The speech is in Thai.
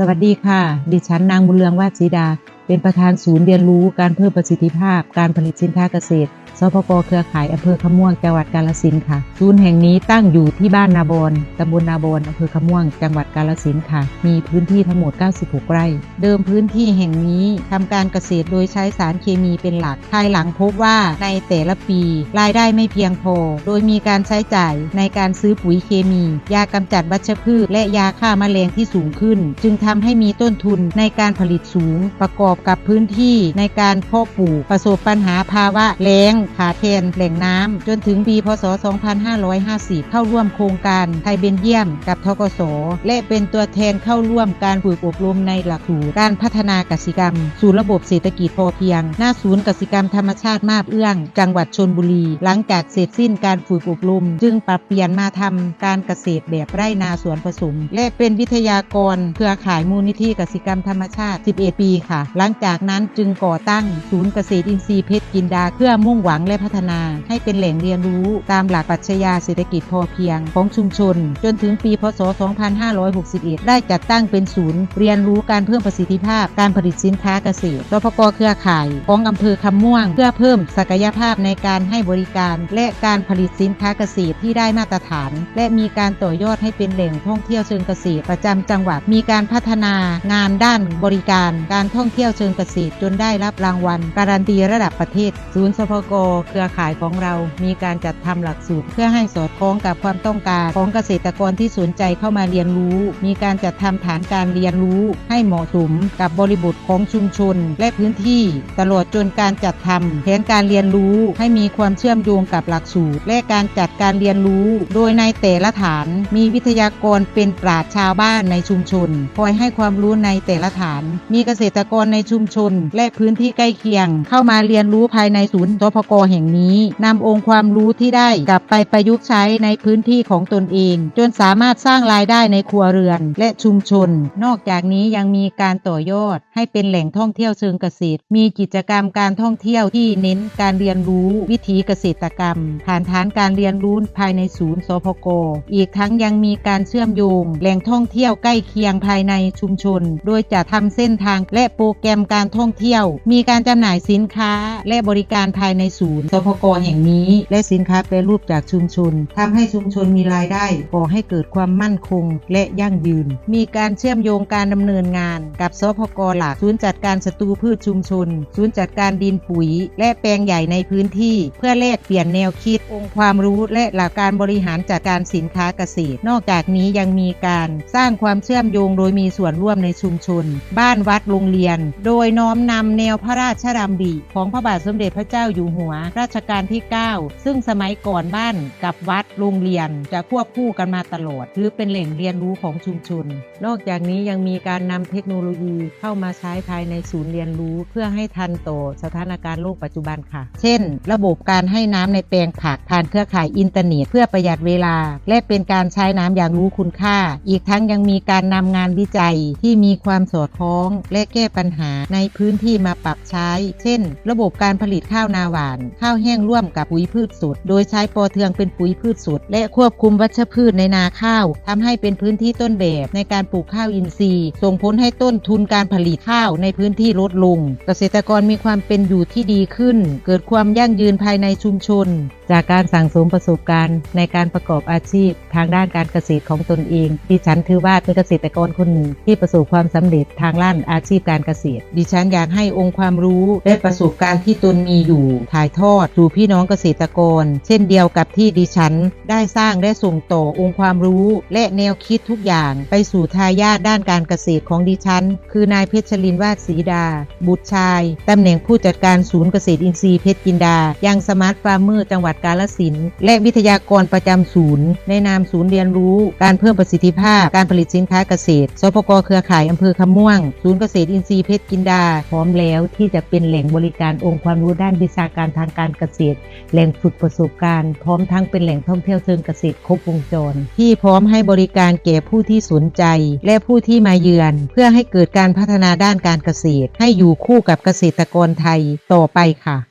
สวัสดีค่ะ ดิฉันนางบุญเรืองวาดศรีดา เป็นประธานศูนย์เรียนรู้การเพิ่มประสิทธิภาพ การผลิตสินค้าเกษตรสพกเครือข่ายอำเภอขม่วงจังหวัดกาฬสินธุ์ค่ะ ศูนย์แห่งนี้ตั้งอยู่ที่บ้านนาบอนตำบลนาบอนอำเภอขม่วงจังหวัดกาฬสินธุ์ค่ะ มีพื้นที่ทั้งหมด 96 ไร่ เดิมพื้นที่แห่งนี้ทำการเกษตรโดยใช้สารเคมีเป็นหลัก ภายหลังพบว่าในแต่ละปี รายได้ไม่เพียงพอ โดยมีการใช้จ่ายในการซื้อปุ๋ยเคมี ยากำจัดวัชพืช และยาฆ่าแมลงที่สูงขึ้น จึงทำให้มีต้นทุนในการผลิตสูงประกอบกับพื้นที่ในการเพาะปลูกประสบปัญหาภาวะแล้งขาดแคลนแหล่งน้ำจนถึงปีพศ 2550 เข้าร่วมโครงการไทยเบนเยียมกับทกสและเป็นตัวแทนเข้าร่วมการฝึกอบรมในหลักสูตรการพัฒนากสิกรรม สู่ระบบเศรษฐกิจพอเพียง หน้าศูนย์กสิกรรมธรรมชาติมาบเอื้อง จังหวัดชนบุรี หลังจากเสร็จสิ้นการฝึกอบรม จึงปรับเปลี่ยนมาทำการเกษตรแบบไร่นาสวนผสม และเป็นวิทยากรเครือข่ายมูลนิธิกสิกรรมธรรมชาติ 11 ปีค่ะหลังงจากนั้นจึงก่อตั้งศูนย์เกษตรอินทรีย์เพชรกินดาเพื่อมุ่งหวังและพัฒนา ให้เป็นแหล่งเรียนรู้ตามหลักปรัชญาเศรษฐกิจพอเพียงของชุมชน จนถึงปีพศ 2561 ได้จัดตั้งเป็นศูนย์เรียนรู้การเพิ่มประสิทธิภาพการผลิตสินค้าเกษตรสพกเครือข่ายของอำเภอคำม่วง เพื่อเพิ่มศักยภาพในการให้บริการ และการผลิตสินค้าเกษตรที่ได้มาตรฐาน และมีการต่อยอดให้เป็นแหล่งท่องเที่ยวเชิงเกษตรประจำจังหวัดมีการพัฒนางานด้านบริการการท่องเที่ยวเชิงเกษตรจนได้รับรางวัล การันตีระดับประเทศ ศูนย์สพกเครือข่ายของเรา มีการจัดทำหลักสูตร เพื่อให้สอดคล้องกับความต้องการ ของเกษตรกรที่สนใจเข้ามาเรียนรู้ มีการจัดทำฐานการเรียนรู้ให้เหมาะสมกับบริบทของชุมชน และพื้นที่ ตลอดจนการจัดทำแผนการเรียนรู้ให้มีความเชื่อมโยงกับหลักสูตร และการจัดการเรียนรู้ โดยในแต่ละฐานมีวิทยากรเป็นปราชญ์ชาวบ้านในชุมชน คอยให้ความรู้ในแต่ละฐาน มีเกษตรกรในชุมชน และพื้นที่ใกล้เคียง เข้ามาเรียนรู้ภายในศูนย์สพกแห่งนี้นำองค์ความรู้ที่ได้กลับไปประยุกต์ใช้ในพื้นที่ของตนเอง จนสามารถสร้างรายได้ในครัวเรือนและชุมชน นอกจากนี้ยังมีการต่อยอด ให้เป็นแหล่งท่องเที่ยวเชิงเกษตร มีกิจกรรมการท่องเที่ยวที่เน้นการเรียนรู้วิถีเกษตรกรรม ผ่านฐานการเรียนรู้ภายในศูนย์สพก อีกทั้งยังมีการเชื่อมโยง แหล่งท่องเที่ยวใกล้เคียงภายในชุมชน โดยจะทำเส้นทางและโปรแกรมการท่องเที่ยว มีการจำหน่ายสินค้าและบริการภายในศูนย์สพกแห่งนี้ และสินค้าแปรรูปจากชุมชนทำให้ชุมชนมีรายได้ก่อให้เกิดความมั่นคง และยั่งยืน มีการเชื่อมโยงการดำเนินงาน กับสพกหลักศูนย์จัดการศัตรูพืชชุมชนศูนย์จัดการดินปุ๋ย และแปลงใหญ่ในพื้นที่ เพื่อแลกเปลี่ยนแนวคิด องค์ความรู้และหลักการบริหารจัดการสินค้าเกษตร นอกจากนี้ยังมีการสร้างความเชื่อมโยงโดยมีส่วนร่วมในชุมชน บ้านวัดโรงเรียนโดยน้อมนำแนวพระราชดำริของพระบาทสมเด็จพระเจ้าอยู่หัวรัชกาลที่ 9 ซึ่งสมัยก่อนบ้านกับวัดโรงเรียนจะควบคู่กันมาตลอดถือเป็นแหล่งเรียนรู้ของชุมชน นอกจากนี้ยังมีการนำเทคโนโลยีเข้ามาใช้ภายในศูนย์เรียนรู้ เพื่อให้ทันต่อสถานการณ์โลกปัจจุบันค่ะ เช่น ระบบการให้น้ำในแปลงผักผ่านเครือข่ายอินเทอร์เน็ตเพื่อประหยัดเวลา และเป็นการใช้น้ำอย่างรู้คุณค่า อีกทั้งยังมีการนำงานวิจัยที่มีความสอดคล้องและแก้ปัญหาในพื้นที่มาปรับใช้ เช่น ระบบการผลิตข้าวนาหวาน ข้าวแห้งร่วมกับปุ๋ยพืชสดโดยใช้ปอเทืองเป็นปุ๋ยพืชสดและควบคุมวัชพืชในนาข้าวทำให้เป็นพื้นที่ต้นแบบในการปลูกข้าวอินทรีย์ ส่งผลให้ต้นทุนการผลิตข้าวในพื้นที่ลดลง เกษตรกรมีความเป็นอยู่ที่ดีขึ้น เกิดความยั่งยืนภายในชุมชน จากการสั่งสมประสบการณ์ในการประกอบอาชีพ ทางด้านการเกษตรของตนเองดิฉันถือว่าเป็นเกษตรกรคนหนึ่งที่ประสบความสำเร็จทางด้านอาชีพการเกษตรดิฉันอยากให้องค์ความรู้และประสบการณ์ที่ตนมีอยู่ ถ่ายทอดสู่พี่น้องเกษตรกร เช่นเดียวกับที่ดิฉัน ได้สร้างและส่งต่อองค์ความรู้ และแนวคิดทุกอย่างไปสู่ทายาทด้านการเกษตรของดิฉัน คือนายเพชรลินวาดศรีดา บุตรชายตำแหน่งผู้จัดการศูนย์เกษตรอินทรีย์เพชรกินดา ยังสมาร์ทฟาร์มเมอร์จังหวัดกาฬสินธุ์และวิทยากรประจำศูนย์ ในนามศูนย์เรียนรู้ การเพิ่มประสิทธิภาพ การผลิตสินค้าเกษตร สพกเครือข่ายอำเภอคำม่วง ศูนย์เกษตรอินทรีย์เพชรกินดาพร้อมแล้วที่จะเป็นแหล่งบริการองค์ความรู้ด้านวิชาการทางการเกษตร แหล่งฝึกประสบการณ์ พร้อมทั้งเป็นแหล่งท่องเที่ยวเชิงเกษตรครบวงจร ที่พร้อมให้บริการแก่ผู้ที่สนใจ และผู้ที่มาเยือน เพื่อให้เกิดการพัฒนาด้านการเกษตร ให้อยู่คู่กับเกษตรกรไทยต่อไปค่ะ